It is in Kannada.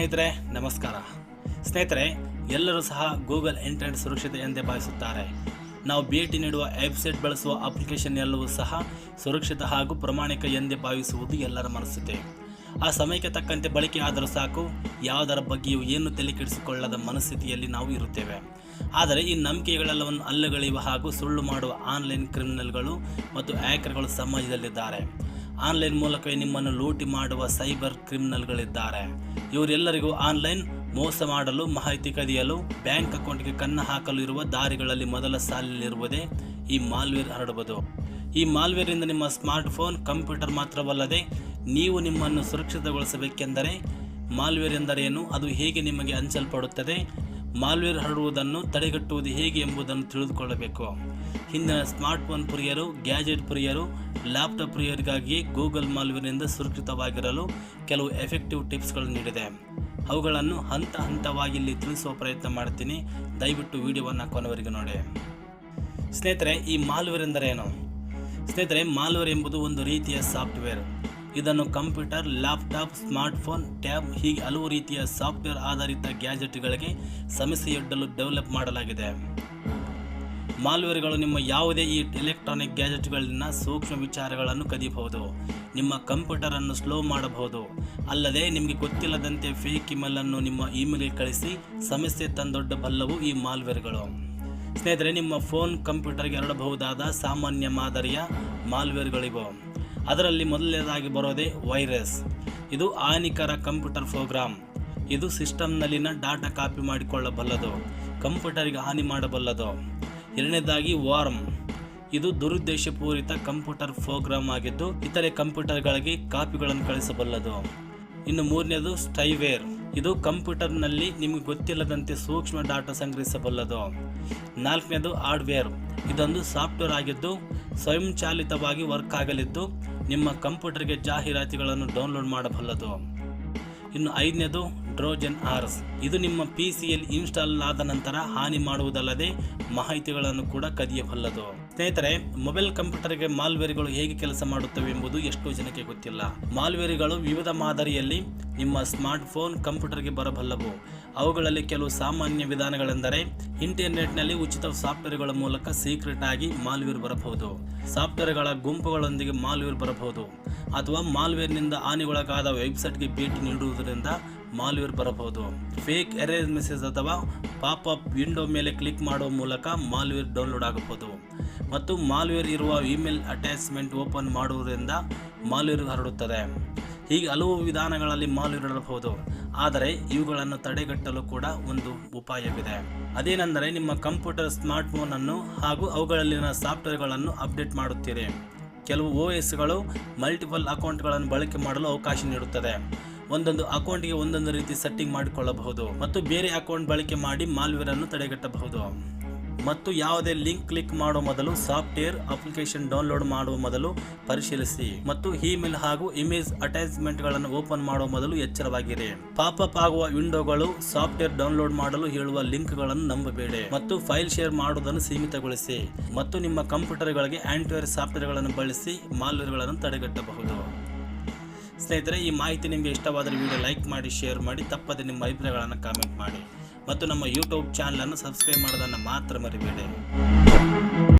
ಸ್ನೇಹಿತರೆ, ನಮಸ್ಕಾರ. ಸ್ನೇಹಿತರೆ, ಎಲ್ಲರೂ ಸಹ ಗೂಗಲ್ ಇಂಟರ್ನೆಟ್ ಸುರಕ್ಷತೆ ಎಂದೇ ಭಾವಿಸುತ್ತಾರೆ. ನಾವು ಭೇಟಿ ನೀಡುವ ವೆಬ್ಸೈಟ್ ಬಳಸುವ ಅಪ್ಲಿಕೇಶನ್ ಎಲ್ಲವೂ ಸಹ ಸುರಕ್ಷಿತ ಹಾಗೂ ಪ್ರಾಮಾಣಿಕ ಎಂದೇ ಭಾವಿಸುವುದು ಎಲ್ಲರ ಮನಸ್ಥಿತಿ ಆ ಸಮಯಕ್ಕೆ ತಕ್ಕಂತೆ ಬಳಕೆ ಆದರೂ ಸಾಕು, ಯಾವುದರ ಬಗ್ಗೆಯೂ ಏನು ತಲೆ ಕೆಡಿಸಿಕೊಳ್ಳದ ಮನಸ್ಥಿತಿಯಲ್ಲಿ ನಾವು ಇರುತ್ತೇವೆ. ಆದರೆ, ಈ ನಂಬಿಕೆಗಳೆಲ್ಲವನ್ನು ಅಲ್ಲಗಳೆಯುವ ಹಾಗೂ ಸುಳ್ಳು ಮಾಡುವ ಆನ್ಲೈನ್ ಕ್ರಿಮಿನಲ್ಗಳು ಮತ್ತು ಹ್ಯಾಕರ್ಗಳು ಸಮಾಜದಲ್ಲಿದ್ದಾರೆ. ಆನ್ಲೈನ್ ಮೂಲಕವೇ ನಿಮ್ಮನ್ನು ಲೂಟಿ ಮಾಡುವ ಸೈಬರ್ ಕ್ರಿಮಿನಲ್ಗಳಿದ್ದಾರೆ. ಇವರೆಲ್ಲರಿಗೂ ಆನ್ಲೈನ್ ಮೋಸ ಮಾಡಲು, ಮಾಹಿತಿ ಕದಿಯಲು, ಬ್ಯಾಂಕ್ ಅಕೌಂಟ್ಗೆ ಕನ್ನ ಹಾಕಲು ಇರುವ ದಾರಿಗಳಲ್ಲಿ ಮೊದಲ ಸಾಲಿನಲ್ಲಿರುವುದೇ ಈ ಮಾಲ್ವೇರ್ ಹರಡುವುದು. ಈ ಮಾಲ್ವೇರಿಂದ ನಿಮ್ಮ ಸ್ಮಾರ್ಟ್ಫೋನ್, ಕಂಪ್ಯೂಟರ್ ಮಾತ್ರವಲ್ಲದೆ ನೀವು ನಿಮ್ಮನ್ನು ಸುರಕ್ಷಿತಗೊಳಿಸಬೇಕೆಂದರೆ ಮಾಲ್ವೇರ್ ಎಂದರೇನು? ಅದು ಹೇಗೆ ನಿಮಗೆ ಹಂಚಲ್ಪಡುತ್ತದೆ? ಮಾಲ್ವೇರ್ ಹರಡುವುದನ್ನು ತಡೆಗಟ್ಟುವುದು ಹೇಗೆ ಎಂಬುದನ್ನು ತಿಳಿದುಕೊಳ್ಳಬೇಕು. ಹಿಂದಿನ ಸ್ಮಾರ್ಟ್ಫೋನ್ ಪ್ರಿಯರು, ಗ್ಯಾಜೆಟ್ ಪ್ರಿಯರು, ಲ್ಯಾಪ್ಟಾಪ್ ಪ್ರಿಯರಿಗಾಗಿ ಗೂಗಲ್ ಮಾಲ್ವೇರ್ನಿಂದ ಸುರಕ್ಷಿತವಾಗಿರಲು ಕೆಲವು ಎಫೆಕ್ಟಿವ್ ಟಿಪ್ಸ್ಗಳು ನೀಡಿದೆ. ಅವುಗಳನ್ನು ಹಂತ ಹಂತವಾಗಿ ಇಲ್ಲಿ ತಿಳಿಸುವ ಪ್ರಯತ್ನ ಮಾಡ್ತೀನಿ. ದಯವಿಟ್ಟು ವಿಡಿಯೋವನ್ನು ಕೊನೆವರೆಗೆ ನೋಡಿ. ಸ್ನೇಹಿತರೆ, ಈ ಮಾಲ್ವೇರ್ ಎಂದರೇನು? ಸ್ನೇಹಿತರೆ, ಮಾಲ್ವೇರ್ ಎಂಬುದು ಒಂದು ರೀತಿಯ ಸಾಫ್ಟ್ವೇರ್. ಇದನ್ನು ಕಂಪ್ಯೂಟರ್, ಲ್ಯಾಪ್ಟಾಪ್, ಸ್ಮಾರ್ಟ್ಫೋನ್, ಟ್ಯಾಬ್ ಹೀಗೆ ಹಲವು ರೀತಿಯ ಸಾಫ್ಟ್ವೇರ್ ಆಧಾರಿತ ಗ್ಯಾಜೆಟ್ಗಳಿಗೆ ಸಮಸ್ಯೆಯೊಡ್ಡಲು ಡೆವಲಪ್ ಮಾಡಲಾಗಿದೆ. ಮಾಲ್ವೇರ್ಗಳು ನಿಮ್ಮ ಯಾವುದೇ ಈ ಎಲೆಕ್ಟ್ರಾನಿಕ್ ಗ್ಯಾಜೆಟ್ಗಳನ್ನ ಸೂಕ್ಷ್ಮ ವಿಚಾರಗಳನ್ನು ಕದಿಯಬಹುದು ನಿಮ್ಮ ಕಂಪ್ಯೂಟರ್ ಅನ್ನು ಸ್ಲೋ ಮಾಡಬಹುದು. ಅಲ್ಲದೆ ನಿಮಗೆ ಗೊತ್ತಿಲ್ಲದಂತೆ ಫೇಕ್ ಇಮೇಲ್ ಅನ್ನು ನಿಮ್ಮ ಇಮೇಲ್ಗೆ ಕಳಿಸಿ ಸಮಸ್ಯೆ ತಂದೊಡ್ಡ ಬಲ್ಲವು ಈ ಮಾಲ್ವೇರ್ಗಳು. ಸ್ನೇಹಿತರೆ, ನಿಮ್ಮ ಫೋನ್, ಕಂಪ್ಯೂಟರ್ಗೆ ಹರಡಬಹುದಾದ ಸಾಮಾನ್ಯ ಮಾದರಿಯ ಮಾಲ್ವೇರ್ಗಳಿವು. ಅದರಲ್ಲಿ ಮೊದಲನೇದಾಗಿ ಬರೋದೇ ವೈರಸ್. ಇದು ಹಾನಿಕರ ಕಂಪ್ಯೂಟರ್ ಪ್ರೋಗ್ರಾಮ್ ಇದು ಸಿಸ್ಟಮ್ನಲ್ಲಿನ ಡಾಟಾ ಕಾಪಿ ಮಾಡಿಕೊಳ್ಳಬಲ್ಲದು, ಕಂಪ್ಯೂಟರಿಗೆ ಹಾನಿ ಮಾಡಬಲ್ಲದು. ಎರಡನೇದಾಗಿ ವಾರ್ಮ್. ಇದು ದುರುದ್ದೇಶಪೂರಿತ ಕಂಪ್ಯೂಟರ್ ಪ್ರೋಗ್ರಾಮ್ ಆಗಿದ್ದು, ಇತರೆ ಕಂಪ್ಯೂಟರ್ಗಳಿಗೆ ಕಾಪಿಗಳನ್ನು ಕಳಿಸಬಲ್ಲದು. ಇನ್ನು ಮೂರನೇದು ಸ್ಟೈವೇರ್. ಇದು ಕಂಪ್ಯೂಟರ್ನಲ್ಲಿ ನಿಮಗೆ ಗೊತ್ತಿಲ್ಲದಂತೆ ಸೂಕ್ಷ್ಮ ಡಾಟಾ ಸಂಗ್ರಹಿಸಬಲ್ಲದು. ನಾಲ್ಕನೇದು ಹಾರ್ಡ್ವೇರ್. ಇದೊಂದು ಸಾಫ್ಟ್ವೇರ್ ಆಗಿದ್ದು, ಸ್ವಯಂಚಾಲಿತವಾಗಿ ವರ್ಕ್ ಆಗಲಿದ್ದು, ನಿಮ್ಮ ಕಂಪ್ಯೂಟರ್ಗೆ ಜಾಹೀರಾತುಗಳನ್ನು ಡೌನ್ಲೋಡ್ ಮಾಡಬಲ್ಲದು. ಇನ್ನು ಐದನೇದು ಡ್ರೋಜನ್ ಆರ್ಸ್. ಇದು ನಿಮ್ಮ ಪಿ ಸಿಯಲ್ಲಿ ಇನ್ಸ್ಟಾಲ್ ಆದ ನಂತರ ಹಾನಿ ಮಾಡುವುದಲ್ಲದೆ ಮಾಹಿತಿಗಳನ್ನು ಕೂಡ ಕದಿಯಬಲ್ಲದು. ಸ್ನೇಹಿತರೆ, ಮೊಬೈಲ್ ಕಂಪ್ಯೂಟರ್ಗೆ ಮಾಲ್ವೇರ್ಗಳು ಹೇಗೆ ಕೆಲಸ ಮಾಡುತ್ತವೆ ಎಂಬುದು ಎಷ್ಟೋ ಜನಕ್ಕೆ ಗೊತ್ತಿಲ್ಲ. ಮಾಲ್ವೇರ್ಗಳು ವಿವಿಧ ಮಾದರಿಯಲ್ಲಿ ನಿಮ್ಮ ಸ್ಮಾರ್ಟ್ಫೋನ್ ಕಂಪ್ಯೂಟರ್ಗೆ ಬರಬಲ್ಲವು. ಅವುಗಳಲ್ಲಿ ಕೆಲವು ಸಾಮಾನ್ಯ ವಿಧಾನಗಳೆಂದರೆ, ಇಂಟರ್ನೆಟ್ನಲ್ಲಿ ಉಚಿತ ಸಾಫ್ಟ್ವೇರ್ಗಳ ಮೂಲಕ ಸೀಕ್ರೆಟ್ ಆಗಿ ಮಾಲ್ವೇರ್ ಬರಬಹುದು. ಸಾಫ್ಟ್ವೇರ್ಗಳ ಗುಂಪುಗಳೊಂದಿಗೆ ಮಾಲ್ವೇರ್ ಬರಬಹುದು. ಅಥವಾ ಮಾಲ್ವೇರ್ನಿಂದ ಹಾನಿಗೊಳಗಾದ ವೆಬ್ಸೈಟ್ಗೆ ಭೇಟಿ ನೀಡುವುದರಿಂದ ಮಾಲ್ವೇರ್ ಬರಬಹುದು. ಫೇಕ್ ಎರೇಸ್ ಮೆಸೇಜ್ ಅಥವಾ ಪಾಪ್ ಅಪ್ ವಿಂಡೋ ಮೇಲೆ ಕ್ಲಿಕ್ ಮಾಡುವ ಮೂಲಕ ಮಾಲ್ವೇರ್ ಡೌನ್ಲೋಡ್ ಆಗಬಹುದು. ಮತ್ತು ಮಾಲ್ವೇರ್ ಇರುವ ಇಮೇಲ್ ಅಟ್ಯಾಚ್ಮೆಂಟ್ ಓಪನ್ ಮಾಡುವುದರಿಂದ ಮಾಲ್ವೇರ್ ಹರಡುತ್ತದೆ. ಹೀಗೆ ಹಲವು ವಿಧಾನಗಳಲ್ಲಿ ಮಾಲ್ವೇರ್ ಹರಡಬಹುದು ಆದರೆ ಇವುಗಳನ್ನು ತಡೆಗಟ್ಟಲು ಕೂಡ ಒಂದು ಉಪಾಯವಿದೆ. ಅದೇನೆಂದರೆ ನಿಮ್ಮ ಕಂಪ್ಯೂಟರ್ ಸ್ಮಾರ್ಟ್ಫೋನನ್ನು ಹಾಗೂ ಅವುಗಳಲ್ಲಿನ ಸಾಫ್ಟ್ವೇರ್ಗಳನ್ನು ಅಪ್ಡೇಟ್ ಮಾಡುತ್ತೀರಿ. ಕೆಲವು ಓ ಎಸ್ಗಳು ಮಲ್ಟಿಪಲ್ ಅಕೌಂಟ್ಗಳನ್ನು ಬಳಕೆ ಮಾಡಲು ಅವಕಾಶ ನೀಡುತ್ತದೆ. ಒಂದೊಂದು ಅಕೌಂಟ್ಗೆ ಒಂದೊಂದು ರೀತಿ ಸೆಟ್ಟಿಂಗ್ ಮಾಡಿಕೊಳ್ಳಬಹುದು ಮತ್ತು ಬೇರೆ ಅಕೌಂಟ್ ಬಳಕೆ ಮಾಡಿ ಮಾಲ್ವೇರನ್ನು ತಡೆಗಟ್ಟಬಹುದು. ಮತ್ತು ಯಾವುದೇ ಲಿಂಕ್ ಕ್ಲಿಕ್ ಮಾಡುವ ಮೊದಲು ಸಾಫ್ಟ್ವೇರ್ ಅಪ್ಲಿಕೇಶನ್ ಡೌನ್ಲೋಡ್ ಮಾಡುವ ಮೊದಲು ಪರಿಶೀಲಿಸಿ ಮತ್ತು ಇಮೇಲ್ ಹಾಗೂ ಇಮೇಜ್ ಅಟ್ಯಾಚ್ಮೆಂಟ್ಗಳನ್ನು ಓಪನ್ ಮಾಡುವ ಮೊದಲು ಎಚ್ಚರವಾಗಿರಿ. ಪಾಪಪ್ ಆಗುವ ವಿಂಡೋಗಳು ಸಾಫ್ಟ್ವೇರ್ ಡೌನ್ಲೋಡ್ ಮಾಡಲು ಹೇಳುವ ಲಿಂಕ್ಗಳನ್ನು ನಂಬಬೇಡಿ ಮತ್ತು ಫೈಲ್ ಶೇರ್ ಮಾಡುವುದನ್ನು ಸೀಮಿತಗೊಳಿಸಿ ಮತ್ತು ನಿಮ್ಮ ಕಂಪ್ಯೂಟರ್ಗಳಿಗೆ ಆಂಟಿವೈರ್ ಸಾಫ್ಟ್ವೇರ್ಗಳನ್ನು ಬಳಸಿ ಮಾಲ್ವೇರ್ಗಳನ್ನು ತಡೆಗಟ್ಟಬಹುದು. ಸ್ನೇಹಿತರೆ, ಈ ಮಾಹಿತಿ ನಿಮಗೆ ಇಷ್ಟವಾದರೆ ವಿಡಿಯೋ ಲೈಕ್ ಮಾಡಿ, ಶೇರ್ ಮಾಡಿ, ತಪ್ಪದೆ ನಿಮ್ಮ ಅಭಿಪ್ರಾಯಗಳನ್ನು ಕಾಮೆಂಟ್ ಮಾಡಿ. ಮತ್ತು ನಮ್ಮ ಯೂಟ್ಯೂಬ್ ಚಾನಲನ್ನು ಸಬ್ಸ್ಕ್ರೈಬ್ ಮಾಡೋದನ್ನು ಮಾತ್ರ ಮರಿಬೇಡಿ.